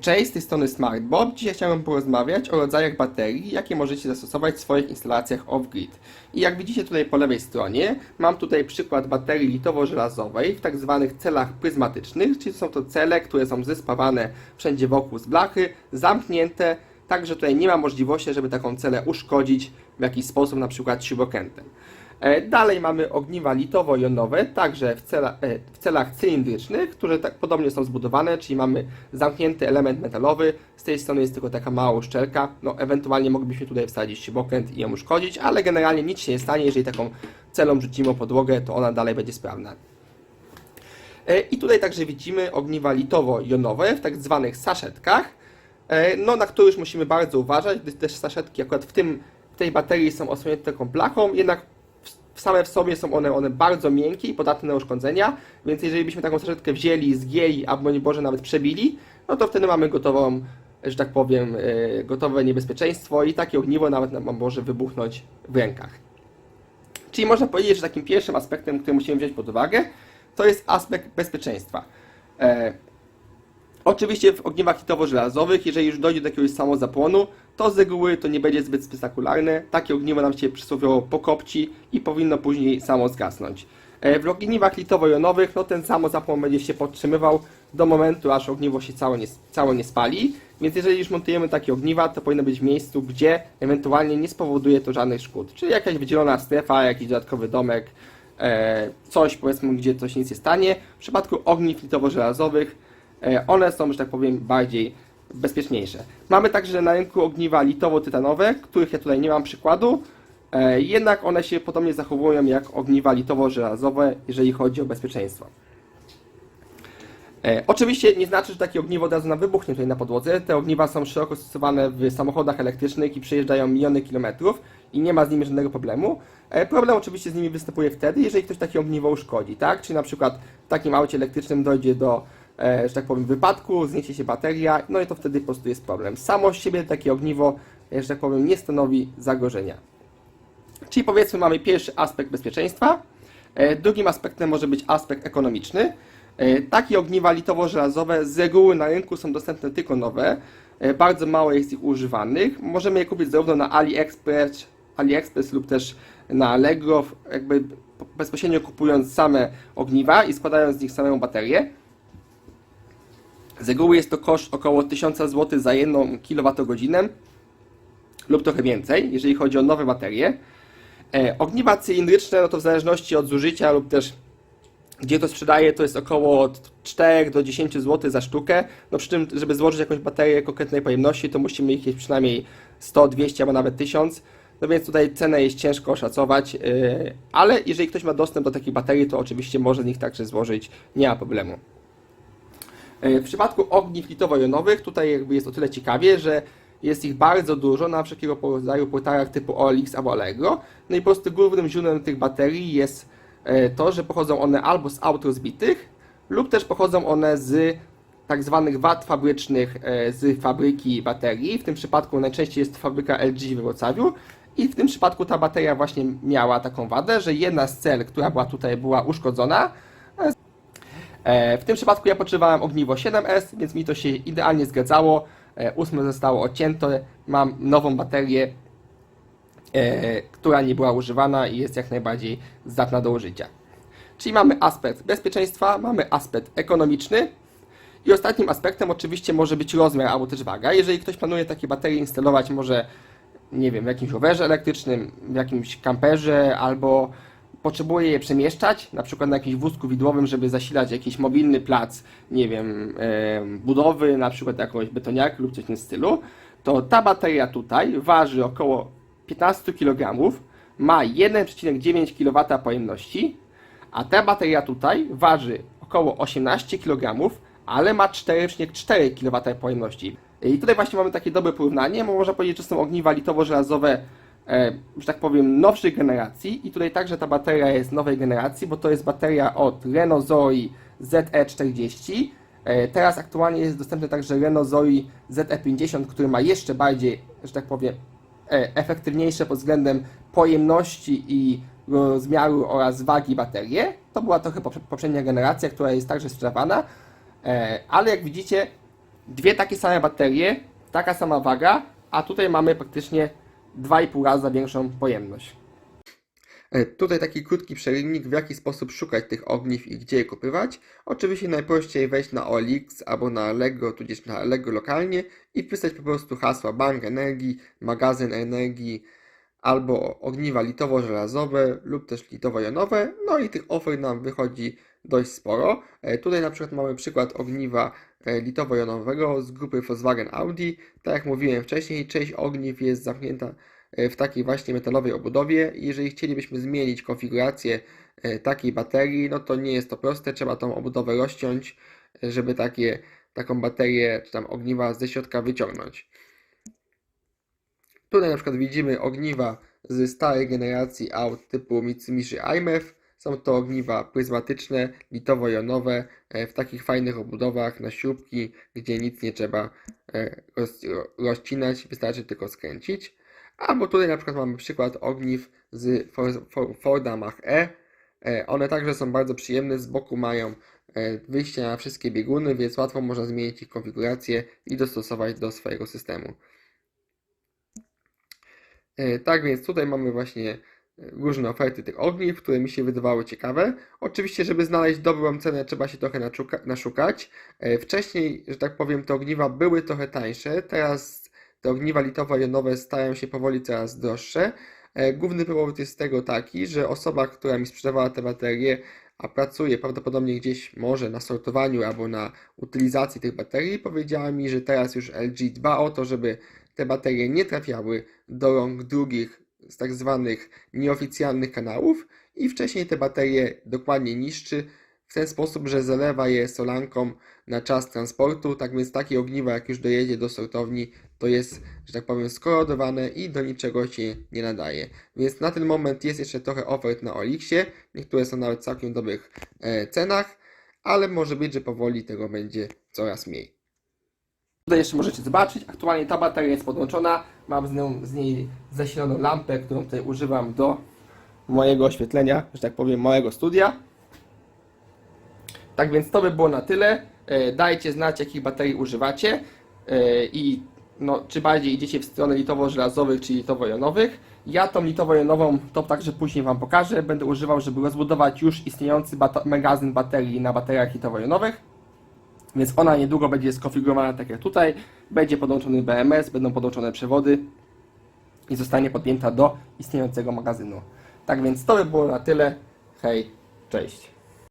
Cześć, z tej strony SmartBob. Dzisiaj chciałem porozmawiać o rodzajach baterii, jakie możecie zastosować w swoich instalacjach off-grid. I jak widzicie tutaj po lewej stronie, mam tutaj przykład baterii litowo-żelazowej w tak zwanych celach pryzmatycznych, czyli są to cele, które są zespawane wszędzie wokół z blachy, zamknięte, tak że tutaj nie ma możliwości, żeby taką celę uszkodzić w jakiś sposób, na przykład śrubokrętem. E, Dalej mamy ogniwa litowo-jonowe, także w, cela, e, w celach cylindrycznych, które tak podobnie są zbudowane, czyli mamy zamknięty element metalowy, z tej strony jest tylko taka mała uszczelka, no ewentualnie moglibyśmy tutaj wsadzić śrubokręt i ją uszkodzić, ale generalnie nic się nie stanie, jeżeli taką celą rzucimy podłogę, to ona dalej będzie sprawna. E, I tutaj także widzimy ogniwa litowo-jonowe w tak zwanych saszetkach, no, na które już musimy bardzo uważać, gdyż też saszetki akurat w, tym, tej baterii są osłonięte taką blachą, jednak same w sobie są one, one bardzo miękkie i podatne na uszkodzenia, więc jeżeli byśmy taką saszetkę wzięli, zgięli, albo nie Boże nawet przebili, no to wtedy mamy gotową, że tak powiem, e, gotowe niebezpieczeństwo i takie ogniwo nawet nam może wybuchnąć w rękach. Czyli można powiedzieć, że takim pierwszym aspektem, który musimy wziąć pod uwagę, to jest aspekt bezpieczeństwa. E, Oczywiście w ogniwach litowo-żelazowych, jeżeli już dojdzie do jakiegoś samozapłonu, to z reguły to nie będzie zbyt spektakularne. Takie ogniwo nam się przysłowiowo pokopci i powinno później samo zgasnąć. E, W ogniwach litowo-jonowych no ten samozapłon będzie się podtrzymywał do momentu, aż ogniwo się całe nie, całe nie spali. Więc jeżeli już montujemy takie ogniwa, to powinno być w miejscu, gdzie ewentualnie nie spowoduje to żadnych szkód. Czyli jakaś wydzielona strefa, jakiś dodatkowy domek, e, coś powiedzmy, gdzie coś nic nie stanie. W przypadku ogniw litowo-żelazowych E, one są, że tak powiem, bardziej bezpieczniejsze. Mamy także na rynku ogniwa litowo-tytanowe, których ja tutaj nie mam przykładu, e, jednak one się podobnie zachowują jak ogniwa litowo-żelazowe, jeżeli chodzi o bezpieczeństwo. E, oczywiście nie znaczy, że takie ogniwo od razu nam wybuchnie tutaj na podłodze. Te ogniwa są szeroko stosowane w samochodach elektrycznych i przejeżdżają miliony kilometrów i nie ma z nimi żadnego problemu. E, problem oczywiście z nimi występuje wtedy, jeżeli ktoś takie ogniwo uszkodzi, tak? Czyli na przykład w takim aucie elektrycznym dojdzie do, że tak powiem, wypadku, zniesie się bateria, no i to wtedy po prostu jest problem. Samo z siebie takie ogniwo, e, że tak powiem, nie stanowi zagrożenia. Czyli powiedzmy mamy pierwszy aspekt bezpieczeństwa. E, Drugim aspektem może być aspekt ekonomiczny. E, Takie ogniwa litowo-żelazowe z reguły na rynku są dostępne tylko nowe. E, Bardzo mało jest ich używanych. Możemy je kupić zarówno na AliExpress, AliExpress lub też na Allegro, jakby bezpośrednio kupując same ogniwa i składając z nich samą baterię. Z reguły jest to koszt około 1000 zł za 1 kWh lub trochę więcej, jeżeli chodzi o nowe baterie. E, ogniwa cylindryczne, no to w zależności od zużycia lub też gdzie to sprzedaje, to jest około od 4 do 10 zł za sztukę. No przy czym, żeby złożyć jakąś baterię konkretnej pojemności, to musimy ich mieć przynajmniej 100, 200 albo nawet 1000. No więc tutaj cenę jest ciężko oszacować, yy, ale jeżeli ktoś ma dostęp do takich baterii, to oczywiście może z nich także złożyć, nie ma problemu. E, W przypadku ogniw litowo-jonowych tutaj jakby jest o tyle ciekawie, że jest ich bardzo dużo na wszelkiego rodzaju portalach typu OLX albo Allegro. No i po prostu głównym źródłem tych baterii jest e, to, że pochodzą one albo z aut rozbitych, lub też pochodzą one z tak zwanych wad fabrycznych e, z fabryki baterii. W tym przypadku najczęściej jest fabryka LG we Wrocławiu. I w tym przypadku ta bateria właśnie miała taką wadę, że jedna z cel, która była tutaj była uszkodzona, W tym przypadku ja potrzebowałem ogniwo 7S, więc mi to się idealnie zgadzało. E, Ósme zostało odcięte, mam nową baterię, e, która nie była używana i jest jak najbardziej zdatna do użycia. Czyli mamy aspekt bezpieczeństwa, mamy aspekt ekonomiczny i ostatnim aspektem oczywiście może być rozmiar albo też waga. Jeżeli ktoś planuje takie baterie instalować może, nie wiem, w jakimś rowerze elektrycznym, w jakimś kamperze albo potrzebuje je przemieszczać, na przykład na jakimś wózku widłowym, żeby zasilać jakiś mobilny plac, nie wiem, budowy, na przykład jakąś betoniarkę lub coś w tym stylu, to ta bateria tutaj waży około 15 kg, ma 1,9 kW pojemności, a ta bateria tutaj waży około 18 kg, ale ma 4,4 kW pojemności. I tutaj właśnie mamy takie dobre porównanie, można powiedzieć, że są ogniwa litowo-żelazowe że tak powiem, nowszej generacji i tutaj także ta bateria jest nowej generacji, bo to jest bateria od Renault Zoe ZE40. E, teraz aktualnie jest dostępny także Renault Zoe ZE50, który ma jeszcze bardziej, że tak powiem, e, efektywniejsze pod względem pojemności i rozmiaru oraz wagi baterie. To była trochę poprze- poprzednia generacja, która jest także sprzedawana, e, ale jak widzicie, dwie takie same baterie, taka sama waga, a tutaj mamy praktycznie 2,5 razy większą pojemność. E, Tutaj taki krótki przerywnik, w jaki sposób szukać tych ogniw i gdzie je kupywać. Oczywiście najprościej wejść na OLX albo na Allegro, tudzież na Allegro lokalnie i wpisać po prostu hasła bank energii, magazyn energii albo ogniwa litowo-żelazowe lub też litowo-jonowe. No i tych ofert nam wychodzi dość sporo. E, Tutaj na przykład mamy przykład ogniwa e, litowo-jonowego z grupy Volkswagen Audi. Tak jak mówiłem wcześniej, część ogniw jest zamknięta e, w takiej właśnie metalowej obudowie. Jeżeli chcielibyśmy zmienić konfigurację takiej baterii, no to nie jest to proste, trzeba tą obudowę rozciąć, żeby takie, taką baterię czy tam ogniwa ze środka wyciągnąć. Tutaj na przykład widzimy ogniwa z starej generacji aut typu Mitsubishi IMEF. Są to ogniwa pryzmatyczne, litowo-jonowe, e, w takich fajnych obudowach na śrubki, gdzie nic nie trzeba e, roz, rozcinać, wystarczy tylko skręcić. Albo tutaj na przykład mamy przykład ogniw z For- For- Forda Mach-E. E, One także są bardzo przyjemne, z boku mają e, wyjście na wszystkie bieguny, więc łatwo można zmienić ich konfigurację i dostosować do swojego systemu. E, Tak więc tutaj mamy właśnie e, różne oferty tych ogniw, które mi się wydawały ciekawe. Oczywiście, żeby znaleźć dobrą cenę, trzeba się trochę naszuka- naszukać. E, Wcześniej, że tak powiem, te ogniwa były trochę tańsze, teraz te ogniwa litowo-jonowe stają się powoli coraz droższe. E, Główny powód jest tego taki, że osoba, która mi sprzedawała te baterie, a pracuje prawdopodobnie gdzieś może na sortowaniu albo na utylizacji tych baterii, powiedziała mi, że teraz już LG dba o to, żeby te baterie nie trafiały do rąk drugich z tak zwanych nieoficjalnych kanałów i wcześniej te baterie dokładnie niszczy w ten sposób, że zalewa je solanką na czas transportu, tak więc takie ogniwo jak już dojedzie do sortowni, to jest, że tak powiem, skorodowane i do niczego się nie nadaje. Więc na ten moment jest jeszcze trochę ofert na Olixie, niektóre są nawet w całkiem dobrych e, cenach, ale może być, że powoli tego będzie coraz mniej. Tutaj jeszcze możecie zobaczyć, aktualnie ta bateria jest podłączona, mam z, nią, z niej zasiloną lampę, którą tutaj używam do mojego oświetlenia, że tak powiem, małego studia. Tak więc to by było na tyle. E, Dajcie znać, jakich baterii używacie e, i no, czy bardziej idziecie w stronę litowo-żelazowych czy litowo-jonowych. Ja tą litowo-jonową to także później Wam pokażę. Będę używał, żeby rozbudować już istniejący bata- magazyn baterii na bateriach litowo-jonowych. Więc ona niedługo będzie skonfigurowana tak jak tutaj. Będzie podłączony BMS, będą podłączone przewody i zostanie podpięta do istniejącego magazynu. Tak więc to by było na tyle. Hej, cześć.